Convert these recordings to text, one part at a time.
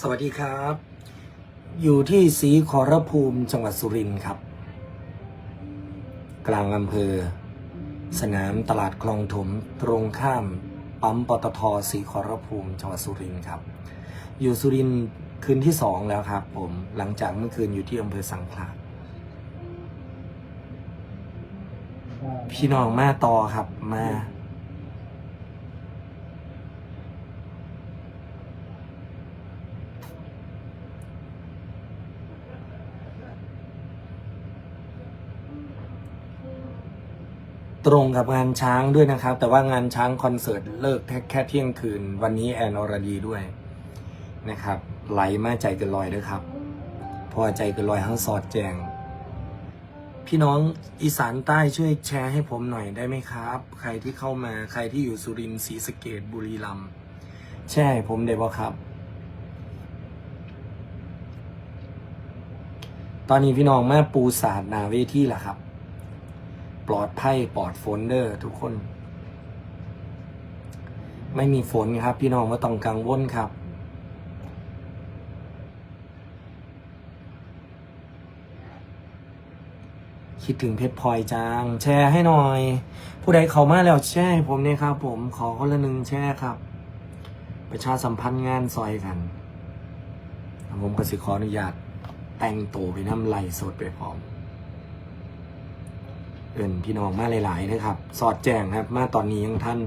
สวัสดีครับ อยู่ที่ศรีขอรภูมิจังหวัดสุรินทร์ครับ กลางอำเภอ สนามตลาดคลองถมตรงข้ามปั๊มปตทศรีขอรภูมิจังหวัดสุรินทร์ครับ อยู่สุรินทร์คืนที่สองแล้วครับ ผมหลังจากเมื่อคืนอยู่ที่อำเภอสังขลาพี่น้องมาต่อครับมา ตรงกับงานช้างด้วยนะครับ แต่ว่างานช้างคอนเสิร์ตเลิกแค่เที่ยงคืน วันนี้แอนอรดีด้วยนะครับ ไหลมาใจเกินลอยด้วยครับ พอใจเกินลอยทั้งสอดแจง พี่น้องอีสานใต้ช่วยแชร์ให้ผมหน่อยได้ไหมครับ ใครที่เข้ามาใครที่อยู่สุรินทร์ศรีสะเกดบุรีรัมย์แชร์ให้ผมได้บ่ครับ ตอนนี้พี่น้องแมาปูสาดนาเวทีแล้วครับ ปลอดภัยปลอดฝนเด้อทุกคน ไม่มีฝนครับ พี่น้องไม่ต้องกังวลครับคิดถึงเพชรพลอยจางแชร์ให้หน่อย ผู้ใดเขามาแล้วแชร์ให้ผมเนี่ยครับ ผมขอคนละหนึ่งแชร์ครับ ประชาสัมพันธ์งานซอยกัน ผมก็สิขออนุญาตแต่งตัวไปน้ำไหลสดไปพร้อม เอิ่นพี่น้องมาหลายๆนะครับ สอดแจ้งครับ มาตอนนี้ยังท่าน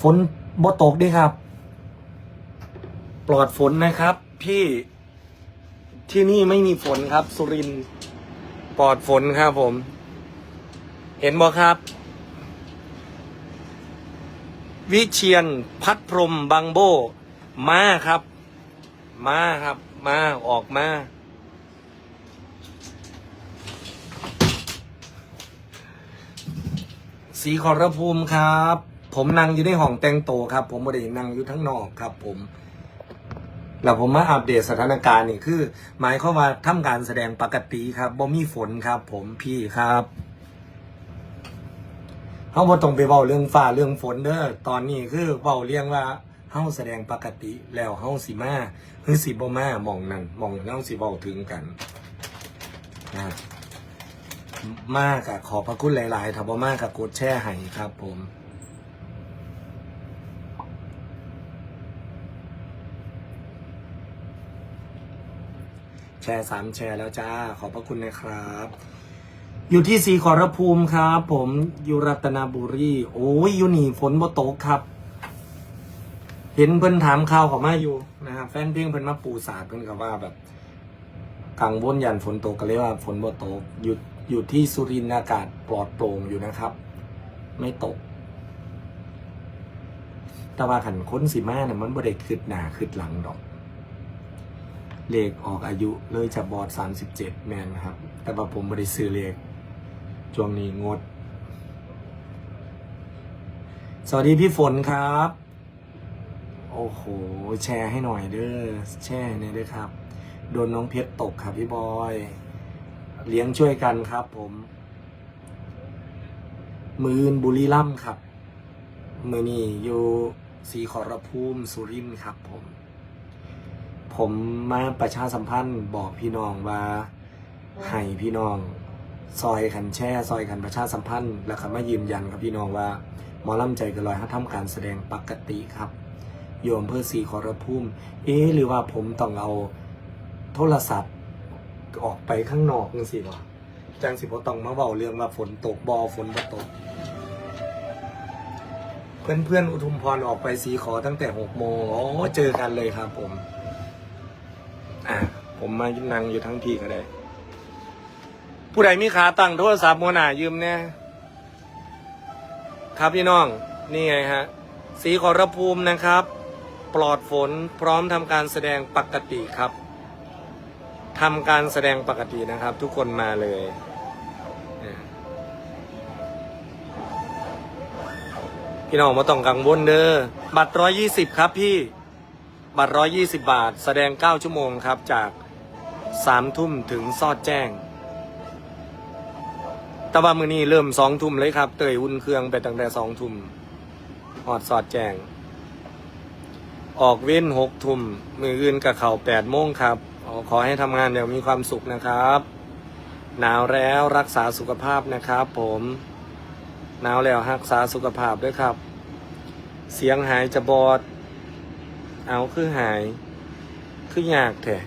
ฝนบ่ตกด้วยครับ ปลอดฝนนะครับ พี่ที่นี่ไม่มีฝนครับ สุรินปลอดฝนครับผม เห็นบ่ครับวิเชียน พัดพรมบางโบ มาครับ มาครับ มาออกมา สีขอรภูมิครับ ผมนั่งอยู่ในห้องแต่งตัวครับ ผมไม่ได้นั่งอยู่ทั้งนอกครับ ผมแล้วผมมาอัปเดตสถานการณ์นี่คือ หมายความว่าทำการแสดงปกติครับบ่มีฝนครับ ผมพี่ครับเฮาบ่ต้องไปเว้าเรื่องฟ้าเรื่องฝนเด้อตอนนี้คือเว้าเรื่องว่า เฮาแสดงปกติแล้วเฮาสิมาหรือสิบ่มามองนั้นมองเฮาสิเว้าถึงกันนะมากอะขอบพระคุณหลายๆถ้าบ่มากก็กดแชร์ให้ครับ ผมแชร์สามแชร์แล้วจ้า ขอบพระคุณนะครับ อยู่ที่สีขอรภูมิครับ ผมอยู่รัตนบุรี โอ้ยอยู่นี่ฝนบ่ตกครับ เห็นเพิ่นถามข่าวเขามาอยู่นะครับแฟนเพลงเพิ่นมาปูสาดเพิ่นก็ว่าแบบกังวลยันฝนตกก็เลยว่าฝนบ่ตกอยู่อยู่ที่สุรินทร์อากาศปลอดโปร่งอยู่นะครับ ไม่ตก แต่ว่าขันค้นสีมาเนี่ยมันบ่ได้ขึ้นหนาขึ้นหลังดอก เลขออกอายุเลยจะบอดสามสิบเจ็ดแมนครับ แต่ว่าผมไม่ได้ซื้อเลขช่วงนี้งด สวัสดีพี่ฝนครับ โอ้โห แชร์ให้หน่อยเด้อ แชร์ให้หน่ยเด้อครับ โดนน้องเพชรตกครับพี่บอย เลี้ยงช่วยกันครับผม มืนบุรีรัมย์ครับ มือนี่อยู่สีขอรภูมิสุรินทร์ครับผม ผมมาประชาสัมพันธ์บอกพี่น้องว่าให้พี่น้องซอยขันแช่ซอยขันประชาสัมพันธ์ แล้วก็มายืนยันกับพี่น้องว่าหมอลำใจกันลอยถ้าทำการแสดงปกติครับ โยมเพื่อสีขอรภูมิเอ๊หรือว่าผมต้องเอาโทรศัพท์ออกไปข้างนอกนึงสิวะจังสิบ่ต้องมาเว้าเรื่องว่าฝนตกบอฝนบ่ตก เพื่อนเพื่อนอุทุมพรออกไปสีขอตั้งแต่หกโมงอ๋อเจอกันเลยครับผม อะผมมานั่งอยู่ทั้งที่ก็ได้ ผู้ใดมีขาตั้งโทรศัพท์มัวหนายืมเนี่ยครับพี่น้อง นี่ไงฮะ สีขอรภูมินะครับ ปลอดฝนพร้อมทำการแสดงปกติครับทำการแสดงปกตินะครับ ทุกคนมาเลยพี่น้องมาต้องกังวลเด้อบัตรร้อยยี่สิบครับพี่บัตรร้อยยี่สิบบาท แสดงเก้าชั่วโมงครับจากสามทุ่มถึงซอดแจ้งแต่ว่ามื้อนี้เริ่มสองทุ่มเลยครับ เตยอุ่นเครื่องไปตั้งแต่สองทุ่มหอดสอดแจ้ง ออกเว้นหกทุ่มมืออื่นกับเข่าแปดโมงครับขอขอให้ทำงานอย่างมีความสุขนะครับ หนาวแล้วรักษาสุขภาพนะครับผมหนาวแล้วรักษาสุขภาพด้วยครับ เสียงหายจะบอด เอาคือหาย คือยากแท้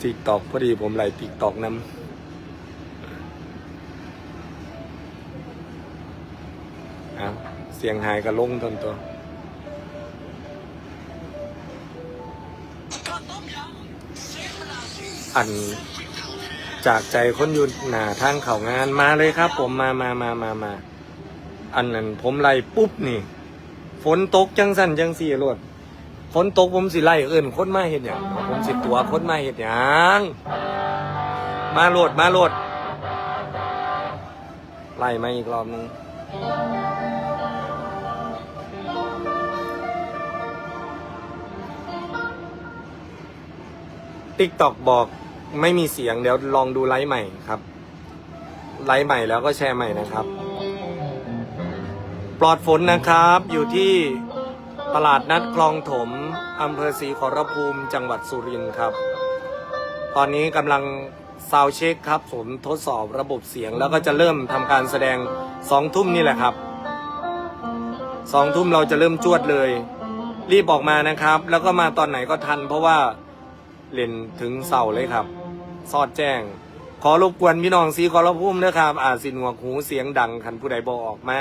ติ๊กตอกพอดีผมไหลติ๊กตอกน้ำเอา เสียงหายก็ลงทนตัวอันจากใจคนอยู่หนาทางเขางานมาเลยครับ ผมมามามามามาอันนั้นผมไล่ปุ๊บนี่ฝนตกจังสั่นจังสี่รถฝนตกผมสิไล่เอื่นคนมาเห็นอย่างผมสิตัวคนมาเห็นอย่างมาโหลดมาโหลดไล่มาอีกรอบหนึง ติ๊กตอกบอกไม่มีเสียงเดี๋ยวลองดูไลฟ์ใหม่ครับ ไลฟ์ใหม่แล้วก็แชร์ใหม่นะครับ ปลอดฝนนะครับ อยู่ที่ตลาดนัดคลองถมอำเภอศรีขอรภูมิจังหวัดสุรินทร์ครับ ตอนนี้กำลังซาวเช็คครับผมทดสอบระบบเสียงแล้วก็จะเริ่มทำการแสดงสองทุ่มนี่แหละครับสองทุ่มเราจะเริ่มจวดเลย รีบออกมานะครับ แล้วก็มาตอนไหนก็ทัน เพราะว่า เล่นถึงเสาร์เลยครับ ซอดแจ้ง ขอรบกวนพี่น้องสีขอรพุ่มนะครับ อาจสิหนวหูเสียงดังคันผู้ใดบอออกมา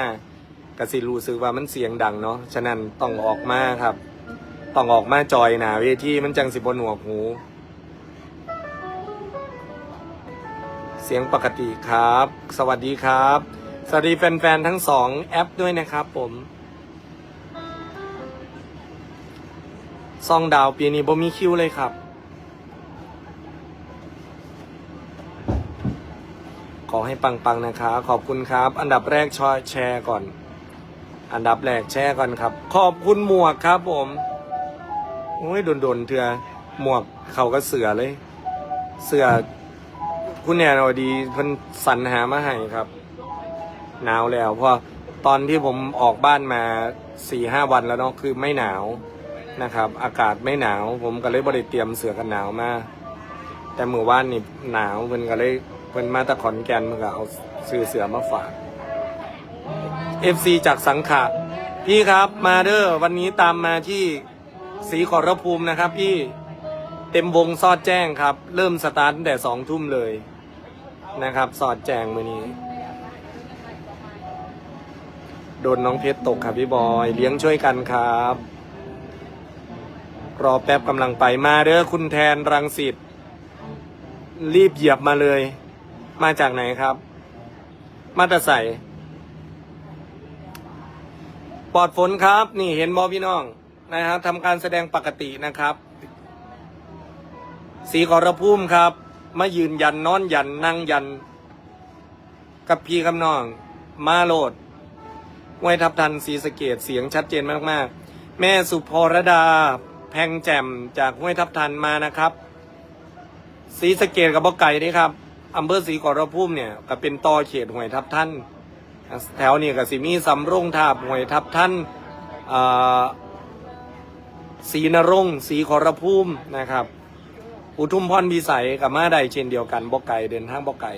กะสิรู้สึกว่ามันเสียงดังเนาะฉะนั้นต้องออกมาครับ ต้องออกมาจอยหนาเวทีมันจังสิบนหนวหู เสียงปกติครับ สวัสดีครับ สวัสดีแฟนๆทั้งสองแอปด้วยนะครับผมซองดาวปีนี้บ่มีคิวเลยครับ ขอให้ปังๆนะคะ ขอบคุณครับ อันดับแรกชอแชร์ก่อน อันดับแรกแชร์ก่อนครับ ขอบคุณหมวกครับผมโอ้ยโดนๆเถื่อหมวกเขาก็เสือเลย เสือคุณแนนอดีเพิ่นสรรหามาให้ครับ หนาวแล้วเพราะตอนที่ผมออกบ้านมาสี่ห้าวันแล้วเนาะคือไม่หนาวนะครับ อากาศไม่หนาว ผมก็เลยบริเตรียมเสือกันหนาวมาแต่เมื่อวานนี่หนาวเพิ่นก็เลย เพิ่นมาแตะขอนแก่นเพิ่นก็เอาซื้อเสือมาฝาก FC จากสังขะพี่ครับมาเด้อวันนี้ตามมาที่สีขอรภูมินะครับ พี่เต็มวงซอดแจ้งครับ เริ่มสตาร์ทตั้งแต่สองทุ่มเลยนะครับ สอดแจ้งมือนี้ โดนน้องเพชรตกครับพี่บอย เลี้ยงช่วยกันครับ รอแป๊บกำลังไปมาเด้อคุณแทนรังสิตรีบเหยียบมาเลย มาจากไหนครับ มาแต่ใส่ปลอดฝนครับ นี่เห็นบอพี่น้องนะครับทำการแสดงปกตินะครับ สีขอรพุ่มครับ มายืนยันนอนยันนั่งยัน กับพี่คำน้อง มาโหลดไวยทับทันสีสเกตเสียงชัดเจนมากๆ แม่สุพรดา แพงแจ่มจากห้วยทับทันมานะครับ สีสเกตกับบ่ไก่นี่ครับ อำเภอสีขอรพุ่มเนี่ยก็เป็นต่อเขตห้วยทับทันแถวนี้ก็สิมีสำรงทาบหวยทับท่านศรีนรงศรีขอรภูมินะครับ อุทุมพรพิสัยกับมาใดเช่นเดียวกันบอกไก่เดินทางบอกไก่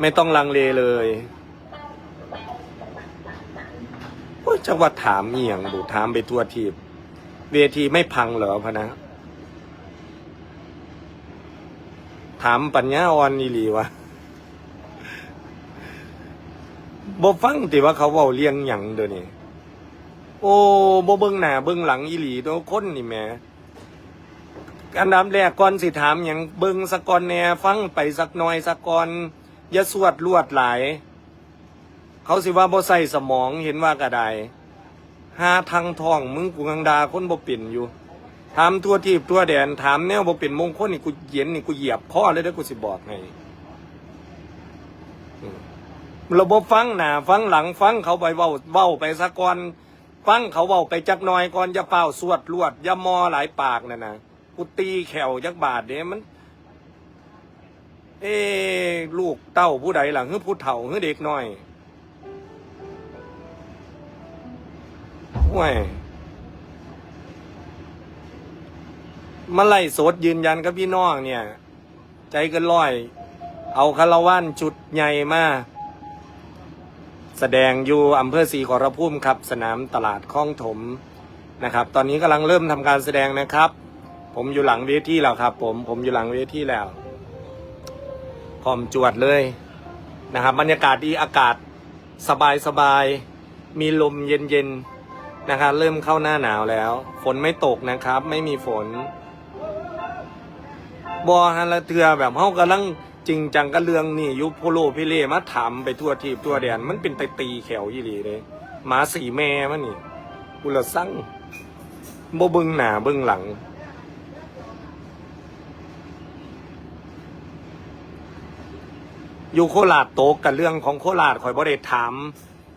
ไม่ต้องลังเลเลยจังหวัดถามเอียงบุถามไปทั่วทีบเวทีไม่พังเหรอพะนะ ถามปัญญาอ่อนอีหลีวะบ่ฟังติว่าเขาเว้าเลี้ยงหยังเดี๋ยวนี้โอ้บ่เบิ่งหน้าเบิ่งหลังอีหลีตัวคนนี่แหม่อันดับแรกก่อนสิถามหยังเบิ่งสักก่อนแหน่ฟังไปสักหน่อยสักก่อนอย่าสวดลวดหลาย เขาสิว่าบ่ใส่สมองเห็นว่ากระไดหาทางทองมึงกูกังดาคนบ่เป็นอยู่ ถามทั่วทีบทั่วแดนถามแนวบ่เป็นมงคลนี่กูเยียนนี่กูเหยียบข้อเลยเด้อกูสิบอกให้ระบบฟังหน้าฟังหลังฟังเขาไปเว้าเว้าไปซะก่อนฟังเขาเบาไปจักหน่อยก่อนจะเป่าสวดลวดอย่ามอหลายปากน่ะนะกูตีแขวจักบาทเด้มัน เอ้ลูกเต้าผู้ใดหลังคือผู้เฒ่าคือเด็กน้อยห่วย มาไล่โสดยืนยันกับพี่น้องเนี่ย ใจกันร้อย เอาคาราวานชุดใหญ่มา แสดงอยู่อำเภอศรีขอรพุ่มครับ สนามตลาดคลองถมนะครับ ตอนนี้กำลังเริ่มทำการแสดงนะครับ ผมอยู่หลังเวทีแล้วครับ ผมผมอยู่หลังเวทีแล้วพร้อมจวดเลยนะครับบรรยากาศดีอากาศสบายสบายมีลมเย็นเย็นๆนะครับเริ่มเข้าหน้าหนาวแล้ว ฝนไม่ตกนะครับ ไม่มีฝน บอฮันละเทือแบบเฮากำลังจริงจังกับเรื่องนี่ยุโพโลพิเลมาถามไปทั่วทีบทั่วแดนมันเป็นไตตีแขวยี่หลีเลยหมาสีแม่มันนี่กุละสั่งบ่เบิ่งหน้าเบิ่งหลัง อยู่โคราชโตกกับเรื่องของโคราชข่อยบ่ได้ถาม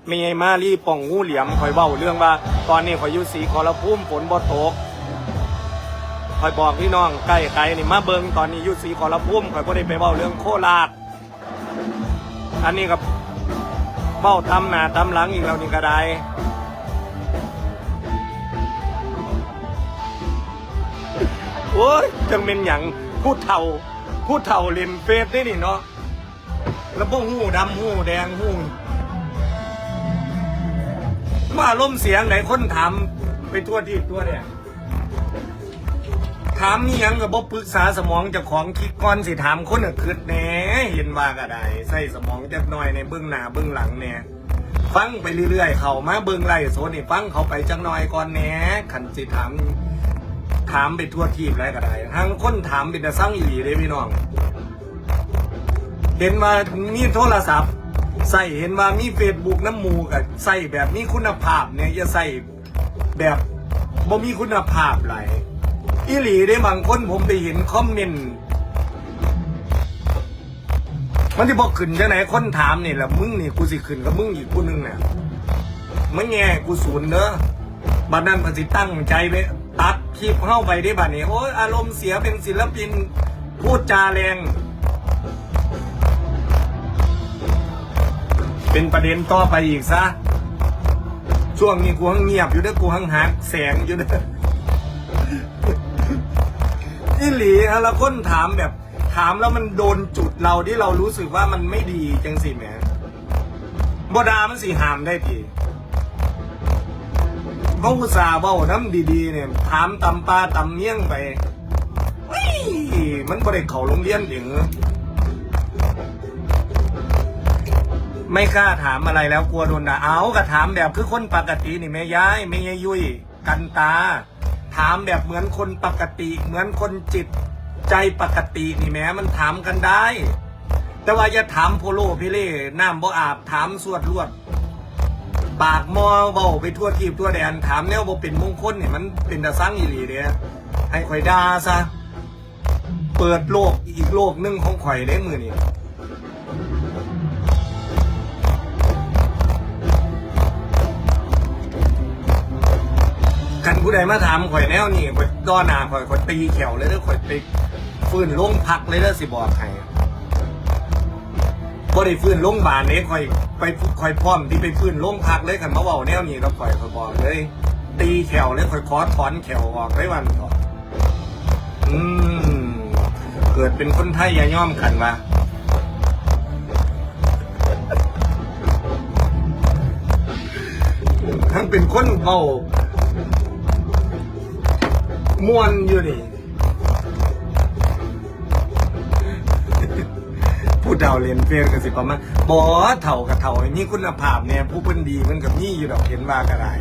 ไม่ไงมารีป่องงูเหลี่ยมข่อยเบ้าเรื่องว่า ตอนนี้ข่อยอยู่สีขอรพุ่มฝนบ่ตก คอยบอกพี่น้องใกล้ไกลนี่มาเบิงตอนนี้ยุสีขอรพุ่มคอยบ่ได้ไปเบ้าเรื่องโคราชอันนี้กับเบ้าตำหนาตำหลังอีกแล้วนี่ก็ได้โอ้ยจังเป็นหยังพูดเท่าพูดเท่าเล่นเฟซได้นี่เนาะแล้วพวกหูดำหูแดงหูว่าล่มเสียงไหนคนถามไปทั่วที่ทั่วเนี่ยามนี่ยังกับบ่ปรึกษาสมองเจ้าของคิดก่อนสิถามคนอื่นคืดแหน่เห็นว่าก็ได้ใส่สมองจักหน่อยในเบื้องหน้าเบื้องหลังแหน่ฟังไปเรื่อยๆ เขามาเบื้องไล่โซนี่ฟังเขาไปจักหน่อยก่อนแหน่ขันสิถาม ถามไปทั่วทีบแล้วก็ได้ทั้งคนถามเป็นแต่สร้างอีหลีเลยพี่น้อง เห็นว่ามีโทรศัพท์ใส่เห็นว่ามีเฟซบุ๊กน้ำหมูกับใส่แบบมีคุณภาพเนี่ยอย่าใส่แบบบ่มีคุณภาพไหลาย อีหลีได้บางคนผมไปเห็นคอมเมนต์มันที่บอกขึ้นจังไหนคนถามนี่แหละมึงนี่กูสิขึ้นกับมึงอีกกูนึงเนี่ยมึงแง่กูศูนย์เด้อบัดนั้นมันสิตั้งใจไปตัดคลิปเข้าไปได้บัดนี้โอ้ยอารมณ์เสียเป็นศิลปินพูดจาแรง เป็นประเด็นต่อไปอีกซะ ช่วงนี้กูหังเงียบอยู่เด้อกูหังหักแสงอยู่เด้อ อีหลีฮะแล้วคนถามแบบถามแล้วมันโดนจุดเราที่เรารู้สึกว่ามันไม่ดีจังสิแหมบดามันสิหามได้ทีเขาอุตส่าห์เบ้าน้ำดีๆเนี่ยถามตำปลาตำเมี่ยงไปเฮ้ยมันบ่ได้เขาโรงเรียนถึงไม่กล้าถามอะไรแล้วกลัวโดนด่าเอาก็ถามแบบคือคนปกตินี่แม่ย้ายแม่ยายยุยกันตา ถามแบบเหมือนคนปกติ เหมือนคนจิตใจปกตินี่แม้มันถามกันได้ แต่ว่าอย่าถามโพโลพี่เล่น้ำบ่อาบถามสวดลวด ปากมอเบาไปทั่วทีบทั่วแดนถามแนวบ่เป็นมงคลเนี่ยมันเป็นตะสั่งอีหลีเด้ให้ข่อยดาซะเปิดโลกอีกโลกหนึงของข่อยได้มือนี่ ผู้ใดมาถามข่อยแนวนี่ข่อยดอหนาข่อยข่อยตีเขียวเลยเด้อข่อยไปฟื้นลงพักเลยเด้อสิบอกให้บ่ได้ฟื้นลงบาลเด้ข่อยไปข่อยพร้อมที่ไปฟื้นลงพักเลยกันมาเว้าแนวนี้กับข่อยข่อยบอกเลย ตีแขวเลยข่อยขอถอนแขวออกได้วันก่อนอืมเกิดเป็นคนไทยอย่าย่อมกันวะทั้งเป็นคนเบา ม่วนอยู่นี่ผู้เฒ่าเรียนเฟซกันสิประมาณบอเฒ่ากับเฒ่ามีคุณภาพเนี่ยผู้เพิ่นดีมันกับนี่อยู่ดอกเห็นว่าก็ได้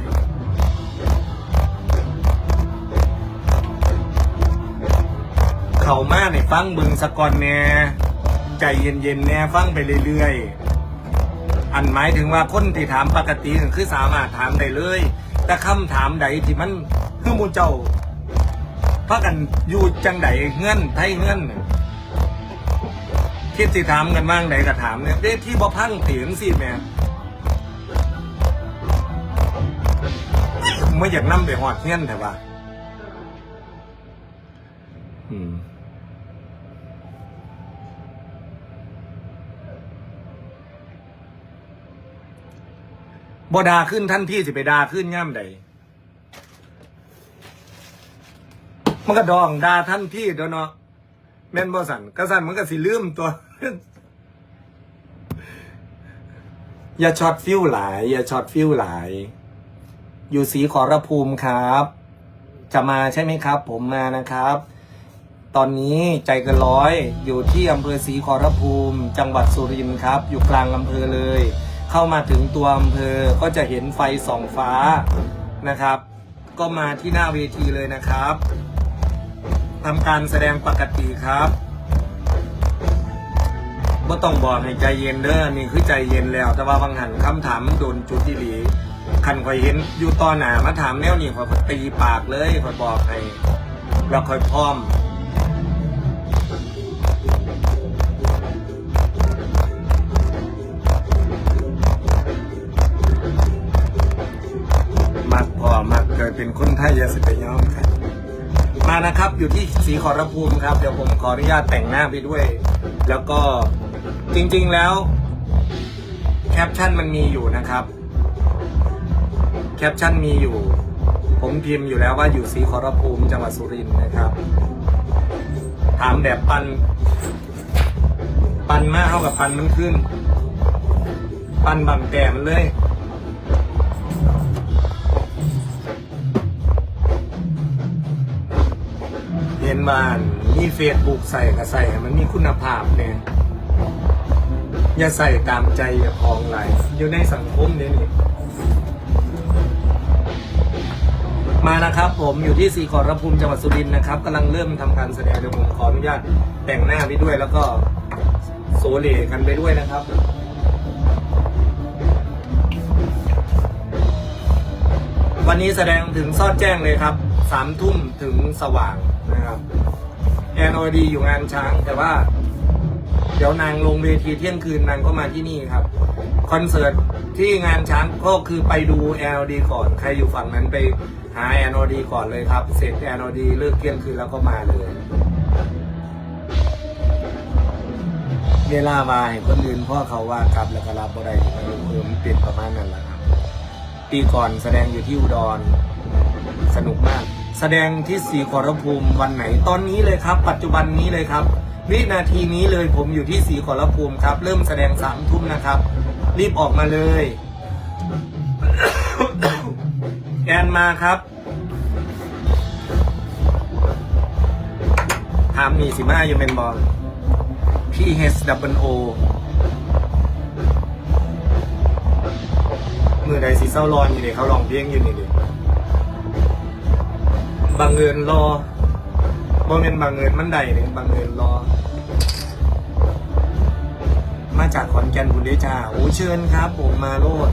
เขามาในฟังบึงสะกอนแน่ใจเย็นๆแน่ฟังไปเรื่อยๆ อันหมายถึงว่าคนที่ถามปกติคือสามารถถามได้เลย แต่คำถามใดที่มันคือมูเจ้าากันอยู่จังไดเงื่อนไทยเงื่อนคิดสิถามกันบ้างใดก็ถามเนี่ยเด้ที่บ่พังเถียงสิแม่ไม่อยากนั่ไปหอดเงี้ยนแต่ว่าอืมบดาขึ้นท่านที่สิไปดาขึ้นย่ามใด มันก็ดองดาท่านที่เดี๋ยวเนาะแม่นบ่สันกระสันมันก็สิลืมตัว อย่าช็อตฟิวหลาย อย่าช็อตฟิวหลาย อยู่สีขอรภูมิครับ จะมาใช่ไหมครับ ผมมานะครับ ตอนนี้ใจเกันร้อย อยู่ที่อำเภอศรีขอรภูมิ จังหวัดสุรินทร์ครับ อยู่กลางอำเภอเลย เข้ามาถึงตัวอำเภอก็จะเห็นไฟส่องฟ้านะครับ ก็มาที่หน้าเวทีเลยนะครับ ทำการแสดงปกติครับก็ต้องบอกให้ใจเย็นเด้อนี่คือใจเย็นแล้ว แต่ว่าบางหันคำถามโดนจุดที่หลีคันคอยเห็นอยู่ตอนหนามาถามแนวนี่คอยตีปากเลยคอยบอกให้เราคอยพร้อมมักพอมักเกิดเป็นคนไทยยาสิไปยอม มานะครับอยู่ที่สีขอรภูมิครับเดี๋ยวผมขออนุญาตแต่งหน้าไปด้วย แล้วก็จริงๆแล้ว แคปชั่นมันมีอยู่นะครับ แคปชั่นมีอยู่ ผมพิมพ์อยู่แล้วว่าอยู่สีขอรภูมิจังหวัดสุรินทร์นะครับ ถามแบบปัน ปันมากเท่ากับปันมันขึ้น ปันบังแก่มันเลย นบ้านมีเฟซบุ๊กใส่ก็ใส่ให้มันมีคุณภาพเนี่ยอย่าใส่ตามใจอย่าพองไหลอยู่ในสังคมเดี๋ยนี้มานะครับ ผมอยู่ที่สีขอรภูมิจังหวัดสุรินทร์นะครับกำลังเริ่มทำการแสดงเดี๋ยวผมขออนุญาตแต่งหน้าไปด้วย แล้วก็โซเลกันไปด้วยนะครับวันนี้แสดงถึงซอดแจ้งเลยครับ สามทุ่มถึงสว่าง แอนอดีอยู่งานช้าง แต่ว่า เดี๋ยวนางลงเวทีเที่ยงคืนนางก็มาที่นี่ครับคอนเสิร์ตที่งานช้างก็คือไปดู LD ก่อนใครอยู่ฝั่งนั้นไปหา NOD ก่อนเลยครับ เสร็จ NOD เลิกเที่ยงคืนแล้วก็มาเลยเวลามาเห็นคนอื่นพ่อเขาว่ากลับแล้วก็รับบ่ได้ม่รู้เพิ่มเปลี่ยนประมาณนั้นแหละครับปีก่อนแสดงอยู่ที่อุดร สนุกมาก แสดงที่สีขอรภูมิวันไหนตอนนี้เลยครับ ปัจจุบันนี้เลยครับ วินาทีนี้เลยผมอยู่ที่สีขอรภูมิครับ เริ่มแสดงสามทุ่มนะครับ รีบออกมาเลย แอนมาครับ ถามมีสิมาอยู่เป็นบอลพี่เฮสดับเบิลโอมือใดสีเศร้าร้อนอยู่นี่เขาลองเพลงอยู่นี่ดิ บางเงินรอบ่เป็นบางเงินมันใดเนี่ยบางเงินรอ มาจากขอนแก่นคุณเดชาโอ้เชิญครับ ผมมาโลด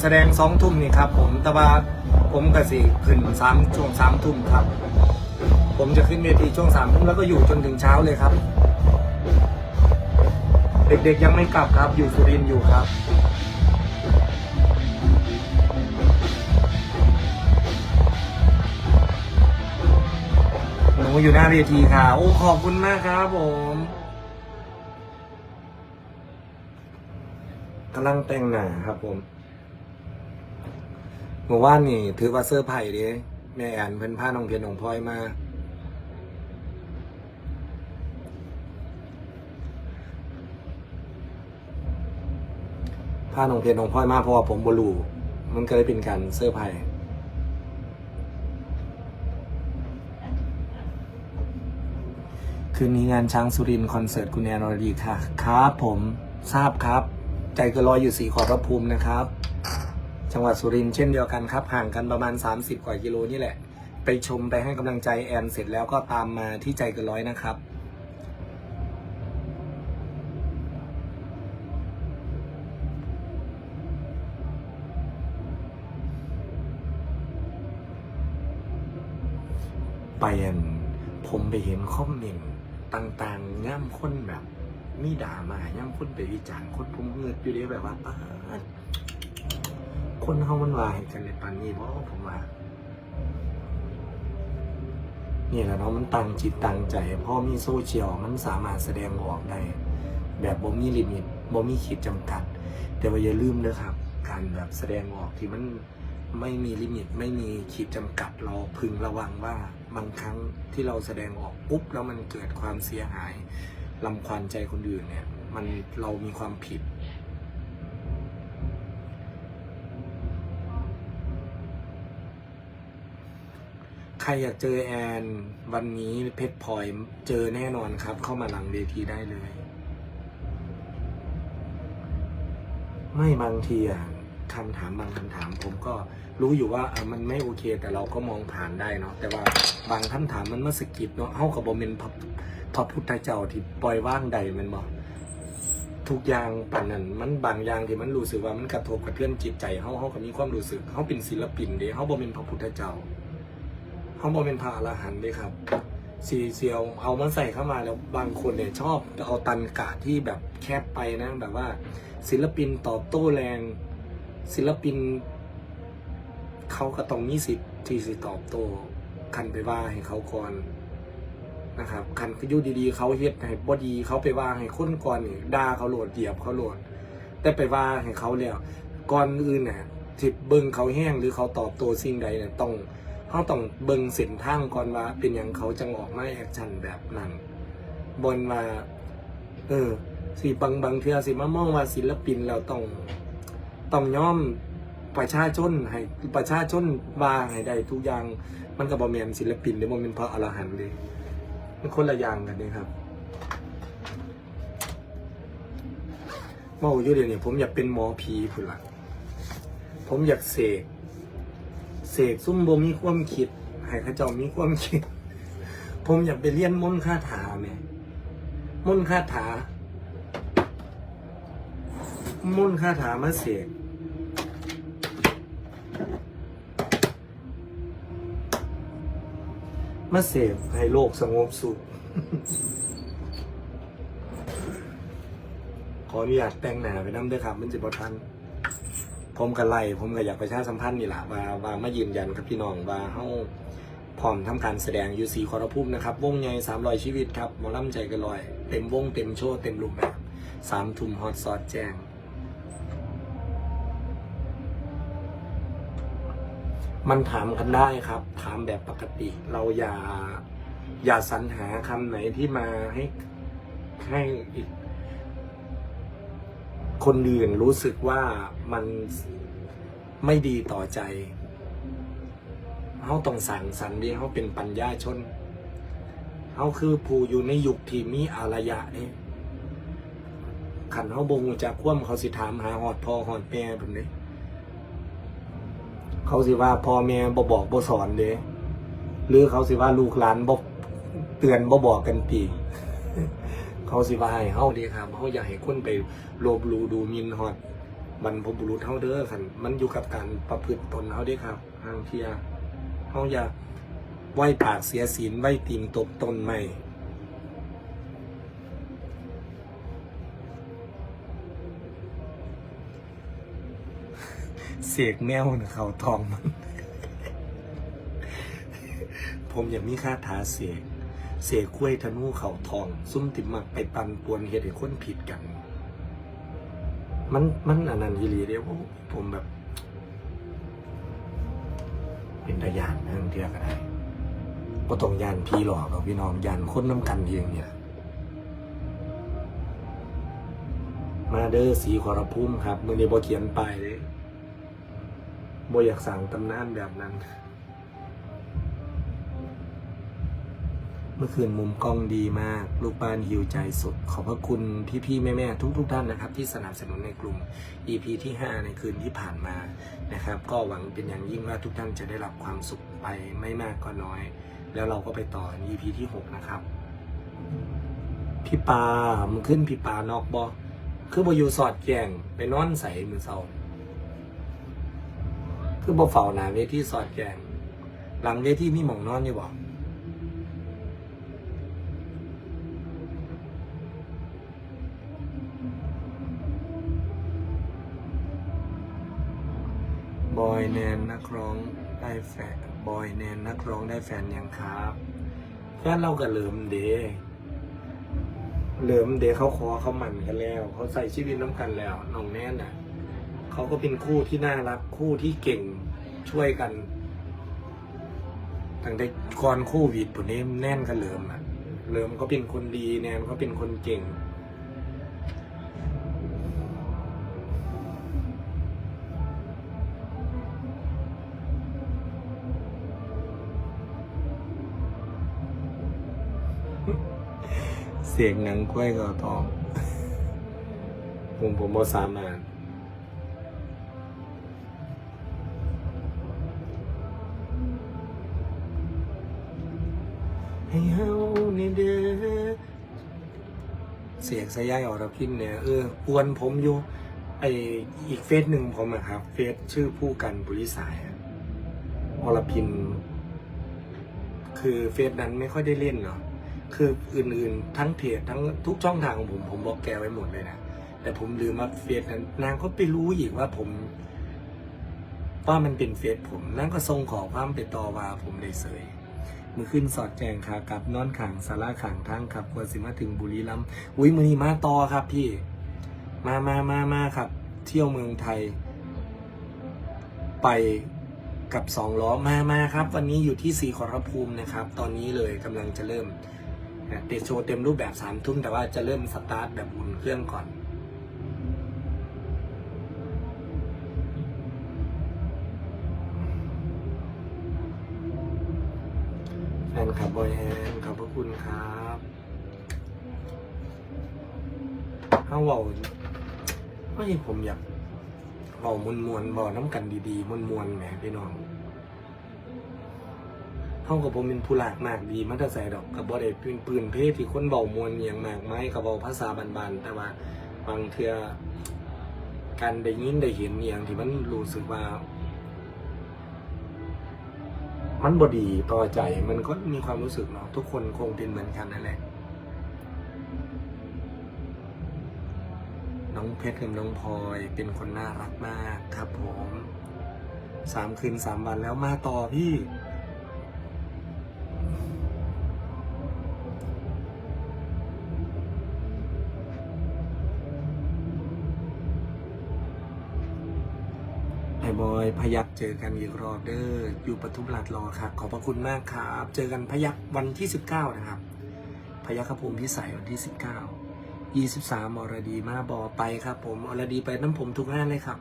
แสดงสองทุ่มนี่ครับ ผมแต่ว่าผมกสิขึ้นสามช่วงสามทุ่มครับ ผมจะขึ้นเวทีช่วงสามทุ่มแล้วก็อยู่จนถึงเช้าเลยครับ เด็กๆยังไม่กลับครับ อยู่สุรินทร์อยู่ครับหนูอยู่หน้าเวทีค่ะ โอ้ขอบคุณมากครับผมกำลังแต่งหน้าครับผม เมื่อวานนี่ถือว่าเสื้อไผ่เด้แม่แอนเพิ่นพาน้องเพียรน้องพลอยมาพาน้องเพียรน้องพลอยมาเพราะว่าผมบลูมันก็เลยเป็นการเสื้อไผ่คืนนี้งานช้างสุรินคอนเสิร์ตคุณแอนอรดีค่ะ ครับผมทราบครับ ใจเก็ลอยอยู่สีขอรภูมินะครับ จังหวัดสุรินทร์เช่นเดียวกันครับ ห่างกันประมาณ 30 กว่ากิโลนี่แหละ ไปชมไปให้กำลังใจแอนเสร็จแล้วก็ตามมาที่ใจเกันร้อยนะครับไปอันผมไปเห็นคอมเมนต์ต่างๆย่ำคนแบบ มีด่ามาย่ำคนไปวิจารณ์คนผมเงือดอยู่เดีแบบว่า คนเขามันว่าให้กันในปานนี้เพราะผมว่านี่แหละเนาะมันตั้งจิตตั้งใจพราะมีโซเชียลมันสามารถแสดงออกได้ แบบบ่มีลิมิตบ่มีขีดจำกัด แต่ว่าอย่าลืมนะครับ การแบบแสดงออกที่มันไม่มีลิมิตไม่มีขีดจำกัดเราพึงระวังว่าบางครั้งที่เราแสดงออกปุ๊บแล้วมันเกิดความเสียหายลำควานใจคนอื่นเนี่ย มันเรามีความผิด รอยากเจอแอน วันนี้เพชรพลอยเจอแน่นอนครับ เข้ามาหลังเวทีได้เลย ไม่บางทีอะคำถามบางคำถามผมก็รู้อยู่ว่ามันไม่โอเค แต่เราก็มองผ่านได้เนาะแต่ว่าบางคำถามมันมาสกิดเนาะเฮากับบอมเมนพพระพุทธเจ้าที่ปล่อยว่างใดมันบอกทุกอย่างปั่นนั้นมันบางอย่างที่มันรู้สึกว่ามันกระทบกระเทือนจิตใจเฮาเฮาก็มีความรู้สึกเฮาเป็นศิลปินเด้เฮาบ่เป็นพระพุทธเจ้า เฮาบ่เป็นพระหันเด้ครับสีเซียวเอามาใส่เข้ามาแล้วบางคนเนี่ยชอบเอาตันกะที่แบบแคบไปนะแบบว่า ศิลปินตอบโต้แรง ศิลปิน เขาก็ต้องมีสิทธิ์ที่สิตอบโต้คันไปว่าให้เขาก่อนนะครับคันก็อยู่ดีๆ เขาเฮ็ดให้บ่ดีเขาไปว่าให้คนก่อนนี่ด่าเขาโหลดเหยียบเขาโหลด แต่ไปว่าให้เขาแล้วก่อนอื่นน่ะที่เบิ่งเขาแห้งหรือเขาตอบโต้สิ่งใดเนี่ยต้อง เขาต้องเบิ่งเส้นทางก่อนว่า เป็นอย่างเขาจังออกมาแอคชั่นแบบนั้นบนว่าเออสิบางบางเทือสิมามองว่าศิลปินเราต้องต้องย่อมประชาชนให้ประชาชนว่าให้ได้ทุกอย่างมันก็บ่แมนศิลปินหรือบ่แม่นพระอรหันต์เลยมันคนละอย่างกันเลยครับเมาอยู่เดี๋ยวนี้ผมอยากเป็นหมอผีพุ่นละผมอยากเสก เสกซุ่มบ่มีความคิดให้เขาเจ้ามีความคิด ผมอยากไปเรียนมนต์คาถาแม่มนต์คาถาม่นต์คาถามาเสกมาเสกให้โลกสงบสุขขออนุญาตแต่งหน้าไปน้ำด้วยครับ มันจะบทัน ผมกับไล่ผมก็อยากประชาสัมพันธ์นี่แหละว่าว่ามายืนยันกับพี่น้องว่าเฮาพร้อมทำการแสดงยูสีคอรพุ่มนะครับ วงใหญ่สามรอยชีวิตครับหมอลำใจกันลอย เต็มวงเต็มโชว์เต็มรูปแบบสามทุ่มฮอตซอดแจ้ง มันถามกันได้ครับ ถามแบบปกติ เราอย่าอย่าสรรหาคำไหนที่มาให้ให้อีก คนอื่นรู้สึกว่ามันไม่ดีต่อใจเขาต้องสั่งสรรค์ดีเขาเป็นปัญญาชนเขาคือผู้อยู่ในยุคที่มีอารยะเนี่ยขันเขาบงจากคว่ำเขาสิถามหาหอดพ่อหอดแม่แบบนี้เขาสิว่าพ่อแม่บ่บอกบ่สอนเด้หรือเขาสิว่าลูกหลานบ่เตือนบ่บอกกันตี เขาสิว่าให้เฮาเดีครับเฮาอยากให้คนไปโลบลูดูมินฮอดบรรพบุรุษเฮาเด้อคันมันอยู่กับการประพฤติตนเฮาเด้ครับทางเทียเฮาอย่าไหวปากเสียศีลไหวตีนตบตนไม่เสกแมวนะเขาทองมัน ผมอยากมีคาถาเสก เสกกล้ยธนูเขาทอง ซุ่มติมักไปปันปวนเหตุให้คนผิดกัน มันมันอันนั้นยีรีเดียวผมแบบ เป็นตะยานนะบางเทียก็ได้ก็ต้องยานพีหลอกกับพี่น้องยานคนน้ำกันเองเนี่ย มาเดอร์สีขอรพุ่มครับมือนี้บอเขียนไปเลยบอยากสั่งตำนานแบบนั้น มื่อคืนมุมกล้องดีมาก ลูกบ้านหิวใจสุด ขอบพระคุณพี่ๆแม่ๆทุกๆท่านนะครับ ที่สนับสนุนในกลุ่ม EP ที่ 5 ในคืนที่ผ่านมานะครับ ก็หวังเป็นอย่างยิ่งว่าทุกท่านจะได้รับความสุขไปไม่มากก็น้อย แล้วเราก็ไปต่อ EP ที่ 6 นะครับ พี่ปามึงขึ้นพี่ปานอกบอคือบอยู่สอดแกงไปนอนใส่มือเศร้าคือบอเฝ้าหนาเวทีสอดแกงหลังเวทีมีหมองนอนอยู่บ่บ อยแนนนักร้องได้แฟนบอยแนนนักร้องได้แฟนยังครับแฟนเราก็เหลิมเดเหลิมเดเขาขอเขาหมั่นกันแล้ว เขาใส่ชีวิตน้ำกันแล้วน้องแนนน่ะเขาก็เป็นคู่ที่น่ารักคู่ที่เก่งช่วยกันตั้งแต่ก่อนโควิดปุ่นนี้แน่นกันเหลิมอะเหลิมก็เป็นคนดีแนนก็เป็นคนเก่ง สียงหนังกล้วยก็ทองผมผมบอสามารถให้เฮานี่เด้อเสียงสยายอรพินเนี่ยเออปวนผมอยู่ไออีกเฟซหนึ่งผมอะครับเฟซชื่อผู้กันบุริสายออรพิน คือเฟซนั้นไม่ค่อยได้เล่นเนาะ คืออื่นๆ ทั้งเพจทั้งทุกช่องทางของผมผมบล็อกแกไว้หมดเลยนะ แต่ผมลืมว่าเฟซนั้นนางก็ไปรู้อีกว่าผม ว่ามันเป็นเฟซผมนางก็ส่งขอความไปต่อว่าผมเลยเสยมือขึ้นสอดแจงค่ะกับนอนขังสาราขังทางขับกว่าสิมาถึงบุรีรัมย์อุ้ยมือนี้มาต่อครับพี่ มามามามาครับ เที่ยวเมืองไทย ไปกับสองล้อมามาครับ วันนี้อยู่ที่สีขอรภูมินะครับ ตอนนี้เลยกำลังจะเริ่ม ตะโชว์เต็มรูปแบบสามทุ่มแต่ว่าจะเริ่มสตาร์ทแบบอุ่นเครื่องก่อนแฟนคลับบอยแอนขอบพระคุณครับถ้าเว่าไม่ผมอยากเบามวลมวลบาน้ำกันดีๆมวลมวลแหมพี่น้องากับผมเป็นผู้หลากมากดีมันจะใส่ดอกกับบอด้เป็นปืนเพศที่คนเบามวลอย่างมากไม้กับเบาภาษาบานๆแต่ว่าบางเทือการได้ยินได้เห็นอย่างที่มันรู้สึกว่า มันบอดีต่อใจมันก็มีความรู้สึกเนาะทุกคนคงเป็นเหมือนกันนั่นแหละน้องเพชรกับน้องพลอยเป็นคนน่ารักมากครับผมสามคืนสามวันแล้วมาต่อพี่ พยักเจอกันอีกรอบเด้ออยู่ปทุมราชรอครับขอบพระคุณมากครับ เจอกันพยักวันที่ 19 นะครับ พยัคฆภูมิพิสัยวันที่ 19 23อรดีมาบอไปครับ ผมอรดีไปน้ำผมทุกงานเลยครับ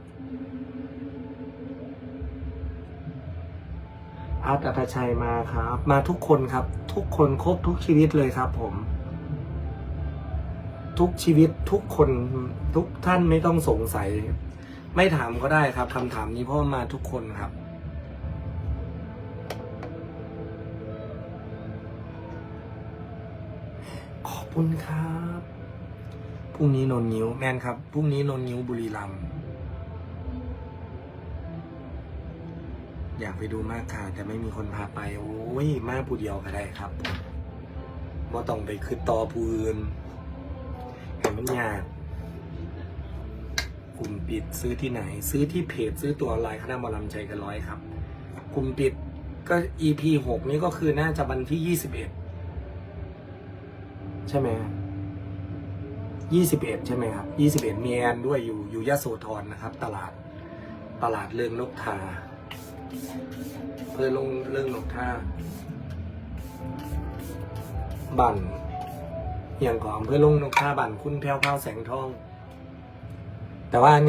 อาร์ตอัตชัยมาครับ มาทุกคนครับ ทุกคนครบทุกชีวิตเลยครับ ผม ทุกชีวิตทุกคนทุกท่านไม่ต้องสงสัย ไม่ถามก็ได้ครับคำถามนี้เพราะมาทุกคนครับ ขอบคุณครับพรุ่งนี้นนนิ้วแมนครับพรุ่งนี้นนนิ้วบุรีรัมอยากไปดูมากค่ะ แต่ไม่มีคนพาไปโอ้ยมาผู้เดียวก็ได้ครับว่ต้องไปคือต่อผู้อื่นเห็นมันยาก กลุ่มปิดซื้อที่ไหน ซื้อที่เพจซื้อตัวออนไลน์คณะมอลำใจกันร้อยครับ กลุ่มปิดก็ EP หกนี้ก็คือน่าจะวันที่ยี่สิบเอ็ดใช่ไหมยี่สิบเอ็ดใช่ไหมครับยี่สิบเอ็ดมีแอนด้วยอยู่อยู่ยะโสธรนะครับ ตลาดตลาดเรื่องนกทาเพื่อลงเรื่องนกท่าบันอย่างก่อนเพื่อลงนกท่าบันคุณแพ้วพ้าวแสงทอง แต่ว่า